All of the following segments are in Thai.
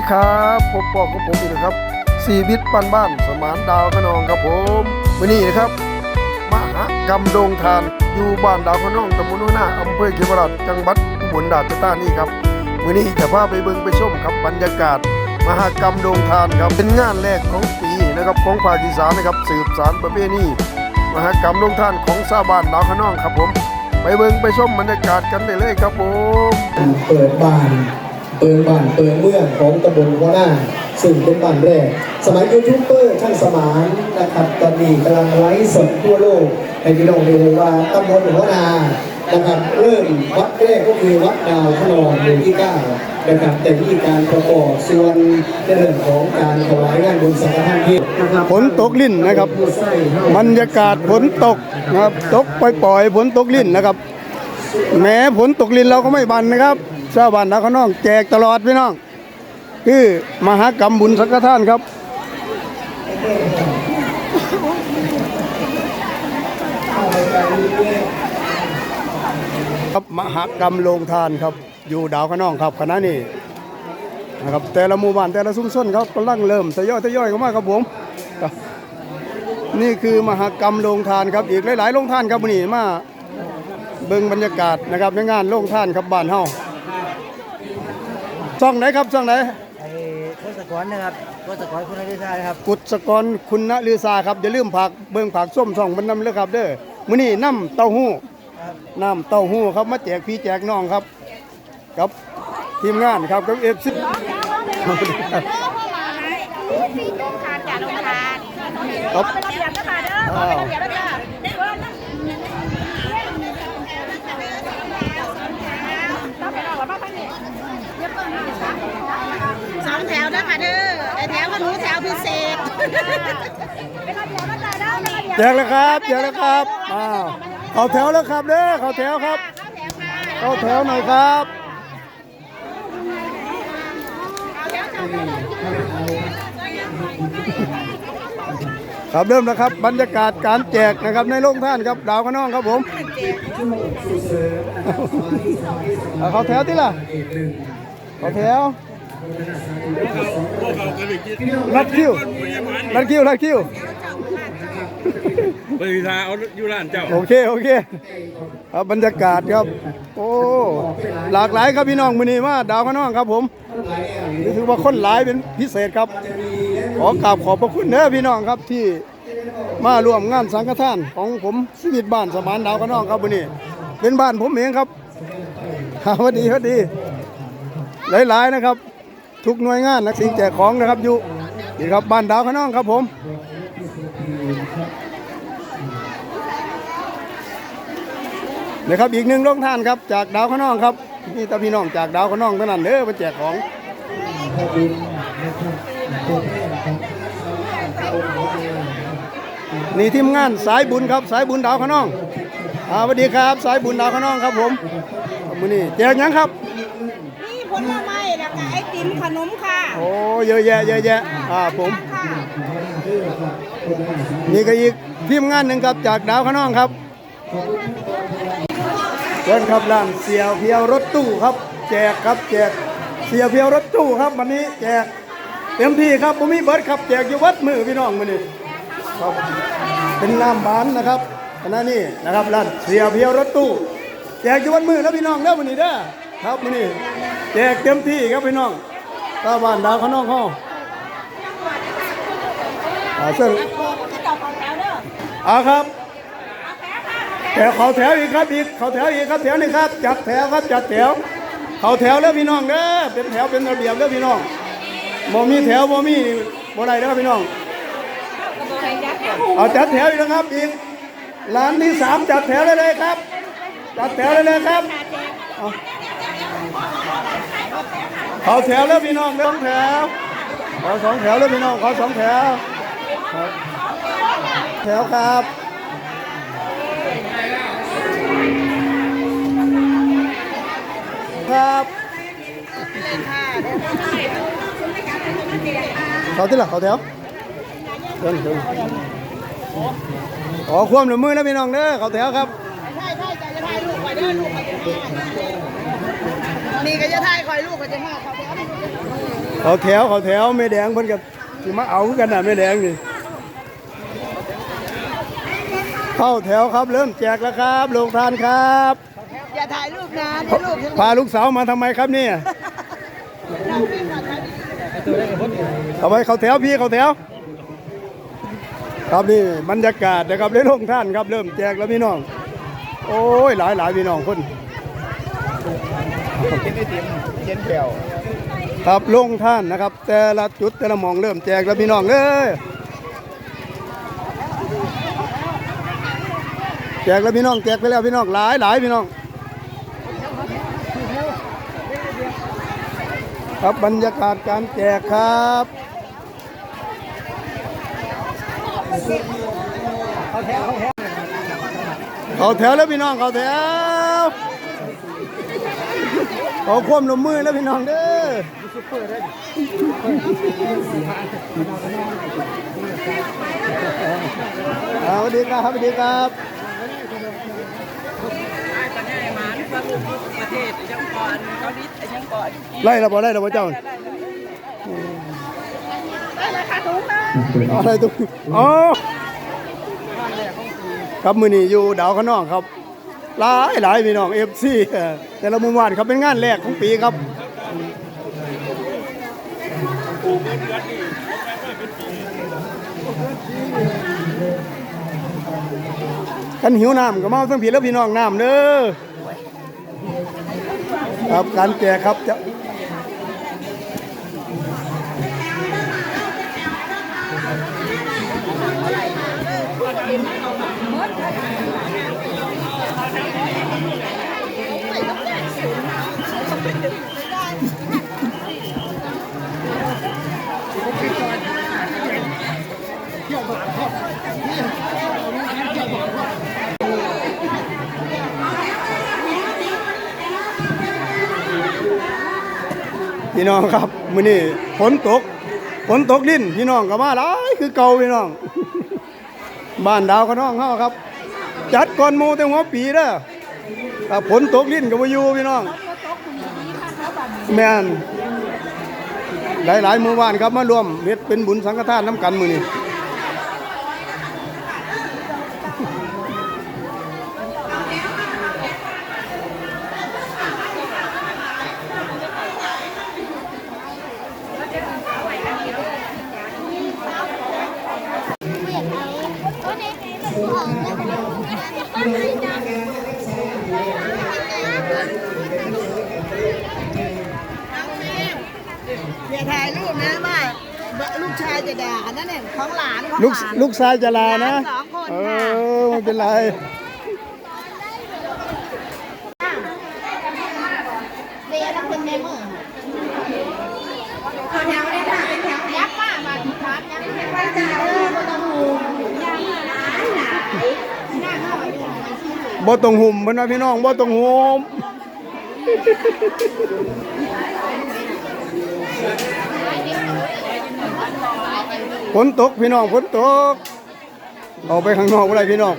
สวัสดีครับพบปอกกับผมอีกนะครับสีวิทย์บ้านบ้านสมานดาวขนองครับผมวันนี้นะครับมหากรรมโดงทานอยู่บ้านดาวขนองตำบลหัวหน้าอำเภอเขมราชจังหวัดอุบลราชธานีครับวันนี้จะพาไปเบิ่งไปชมครับบรรยากาศ มหากรรมโดงทานครับเป็นงานแรกของปีนะครับของภาคอีสานนะครับสืบสานประเพณีมหากรรมโดงทานของชาวบ้านดาวขนองครับผม ไปเบิ่งไปชมบรรยากาศกันได้เลยครับผมเปิดบ้าน เปิดบ้านเปิดเมืองของตำบลหัวหน้า ซึ่งเป็นบ้านแรก สมัยยูทูบเบอร์ท่านสมานนะครับตอนนี้กำลังไลฟ์สดทั่วโลกให้พี่น้องได้รู้ว่าตำบลหัวหน้านะครับเริ่มวัดแรกก็คือวัดดาวขนองหมู่ที่เก้านะครับแต่วิธีการประกอบส่วนในเรื่องของการถวายงานบุญสังฆทานที่นะครับฝนตกลิ่นนะครับบรรยากาศฝนตกนะครับตกปล่อยๆฝนตกลิ่นนะครับ แม้ฝนตกลิ่นเราก็ไม่บันนะครับ ชาวบ้านนาขน้อง แจกตลอดพี่น้อง คือมหากรรมบุญสังฆทานครับครับมหากรรมโรงทานครับ อยู่ดาวขน้องครับคณะนี้นะครับแต่ละหมู่บ้านแต่ละชุมชนครับกำลังเริ่มทยอยทยอยเข้ามาครับผมนี่คือมหากรรมโรงทานครับอีกหลายๆโรงทานครับวันนี้มาเบิ่งบรรยากาศนะครับในงานโรงทานครับบ้านเฮา ช่องไหนครับช่องไหนไอ้โคสกรนะครับโคสกรคุณอดิศาครับกุศกรคุณณลือซาครับอย่าลืมผักเบิ่งผักส้มช่องมันนำเลยครับ เด้อมื้อนี้น้ำเต้าหู้น้ำเต้าหู้ครับมาแจกพี่แจกน้องครับกับทีมงานครับกับเอฟซีทานจ่าลงทานครับเป็นระเบียบนะคะเด้อเป็นระเบียบแล้วจ้ะส องแถวนะคะเด้อไอแถวก็หนูแถวพิเศษแล้วจ้ะเด้อเป็นระเบียบแจกแล้วครับแจกแล้วครับอ้าวเข้าแถวแล้วครับเด้อเข้าแถวครับเข้าแถวหน่อยครับครับเริ่มแล้วครับ บรรยากาศการแจกนะครับในโรงท่านครับดาวขน้องครับผมเอาเขาแถวที่ล่ะเขาแถว รัดคิวรัดคิวรัดคิวบริษัทเอาอยู่ร้านเจ้า โอเค โอเคครับบรรยากาศครับ โอ้ หลากหลายครับพี่น้องมือนี้มาดาวขนองครับผมนี่ถือว่าคนหลายเป็นพิเศษครับ ขอกราบขอบพระคุณเด้อพี่น้องครับที่มาร่วมงานสังฆทานของผมสวิตบ้านสมานดาวขนองครับวันนี้เป็นบ้านผมเองครับครับสวัสดีสวัสดี หลายๆนะครับ ทุกหน่วยงานนักสิ่งแจกของนะครับอยู่นี่ครับบ้านดาวขนองครับผมนะครับอีกหนึ่งโรงทานครับจากดาวขนองครับนี่ตาพี่น้องจากดาวขนองเท่านั้นเด้อมาแจกของนี่ทีมงานสายบุญครับสายบุญดาวขนองสวัสดีครับ สายบุญดาวขนองครับผมมือนี้แจกหยังครับ ก็ไอติมขนมค่ะโอ้เยอะแยะเยอะแยะอ่าผมค่ะนี่ก็อีกทีมงานหนึ่งครับจากดาวขนองครับเชิญครับร้านเสียวเพียวรถตู้ครับ แจกครับแจกเสียวเพียวรถตู้ครับวันนี้แจกเต็มที่ครับผมมีเบิร์ดครับแจกอยู่วัดมือพี่น้องมื้อนี้ครับเป็นน้ำบานนะครับขณะนี้นะครับร้านเสียวเพียวรถตู้แจกอยู่วัดมือแล้วพี่น้องเด้อมื้อนี้เด้อครับมื้อนี้แจกเต็มที่ครับพี่น้อง ตาบ้านดาวขนองเฮาอ่าเชิญจะต่อของแถวเด้อเอาครับแถวเขาแถวอีกครับอีกเขาแถวอีกครับแถวนึงครับ จัดแถวครับจัดแถว เขาแถวแล้วพี่น้องเด้อเป็นแถวเป็นระเบียบแล้วพี่น้องบ่มีแถวบ่มีบ่ได้เด้อพี่น้องเอาจัดแถวอีกนะครับอีกร้านที่สามจัดแถวเลยเลยครับ จัดแถวเลยเลยครับ เอาเขาแถวแล้วพี่น้องสองแถวขอสองแถวแล้วพี่น้องขอสองแถวแถวครับครับเขาที่หลักเขาแถวเดินเดินขอความร่วมมือนะพี่น้องเด้อเขาแถวครับใช่ใช่จะถ่ายรูปไปเด้อลูกไปจะมา นี่ก็จะถ่ายคอยลูกก็จะมาเขาแถวเขาแถวเขาแถวแม่แดงเพิ่นกับสิมาเอาคือกันน่ะแม่แดงนี่เข้าแถวครับเริ่มแจกแล้วครับลงทานครับ อย่าถ่ายรูปนะเดี๋ยวรูปฉันพาลูกสาวมาทำไมครับเนี่ยเอาไว้เขาแถวพี่เขาแถว ครับนี่บรรยากาศนะครับเล่นลงท่านครับเริ่มแจกแล้วพี่น้อง โอ้ยหลายหลายพี่น้องคน ครับลงท่านนะครับ แต่ละจุดแต่ละมองเริ่มแจกแล้วพี่น้องเลยแจกแล้วพี่น้องแจกไปแล้วพี่น้องหลายหลายพี่น้อง ครับบรรยากาศการแจกครับเขาแถวแล้วพี่น้องเขาแถว ขอความร่วมมือแล้วพี่น้องเด้ออ่าสวัสดีครับสวัสดีครับไล่เราบ่ไล่เราบ่เจ้าได้เลยค่ะถุงนะอะไรตรงอ๋อครับมือนี้อยู่ดาวข้างนอกครับหลายหลายพี่น้องเอฟซี แต่ละหมุมวานครับเป็นงานแรกของปีครับกันหิวน้ำก็มาทั้งผีแล้วพี่น้องน้ำเด้อครับการแจกครับจะ พี่น้องครับมื้อนี้ฝนตกฝนตกลิ้นพี่น้องก็มาหลายคือเก่าพี่น้อง บ้านดาวขน้องเฮาครับ จัดก่อนหมู่แต่หัวปีเด้อถ้าฝนตกลิ้นก็บ่อยู่พี่น้องแม่นหลายๆหมู่บ้านครับมารวมเฮ็ดเป็นบุญสังฆทานน้ำกันมื้อนี้ ถ่ายรูปนะว่าลูกชายจะด่านั่นเนี่ยของหลานของลูกหลาน ลูกชายจะลานะ หลานสองคนเอค่ะอไม่เป็นไร เรียนแล้วคุณแม่มือคนแถวได้ค่ะเป็นแถวยักษ์มากมาทุกครับยักษ์เป็นว่าจ่าเออก็ต้องหูยักษ์หลายหลายหน้าเข้าไปดูหน่อยสิ บ่ต้องหุ่มเพิ่นว่าพี่น้องบ่ต้องหุ่ม ฝนตกพี่น้องฝนตกออกไปข้างนอกบ่ได้พี่น้อง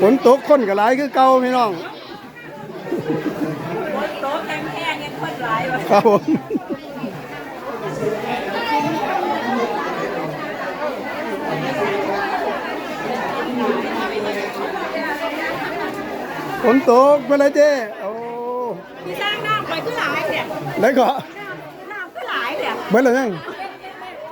ฝนตกคนก็หลายคือเก่าพี่น้องฝนตกแห้งๆยังคนหลายครับผมฝนตกเป็นไรเจ้โอ้พี่สร้างน้ำไปขึ้นหลายเนี่ยแล้วก็น้ำขึ้นหลายเนี่ยเบิดแล้วยั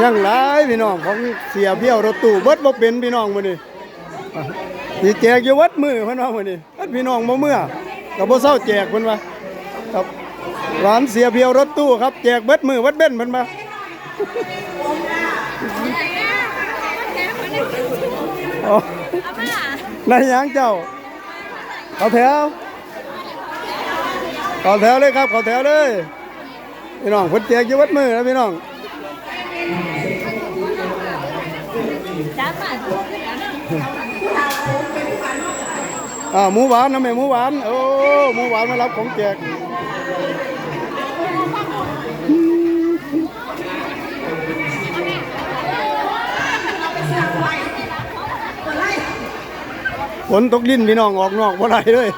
ยังหลายพี่น้องของเสียเบี้ยวรถตู้เบิดบ่เป็นพี่น้องมื้อนี้สิแจกอยู่วัดมือเพิ่นว่ามื้อนี้อันพี่น้องบ่เมื่อก็บ่เซาแจกเพิ่นว่าครับร้านเสียเบี้ยวรถตู้ครับแจกเบิดมือวัดเบ้นเพิ่นว่าอ๋อในยังเจ้าเขาแถวเขาแถวเลยครับเขาแถวเลยพี่น้องเพิ่นแจกอยู่วัดมือนะพี่น้อง อ่าหมูหวานนะแม่หมูหวาน โอ้หมูหวานมารับของแจกฝนตกดินพี่น้องออกนอกบ่ได้เลย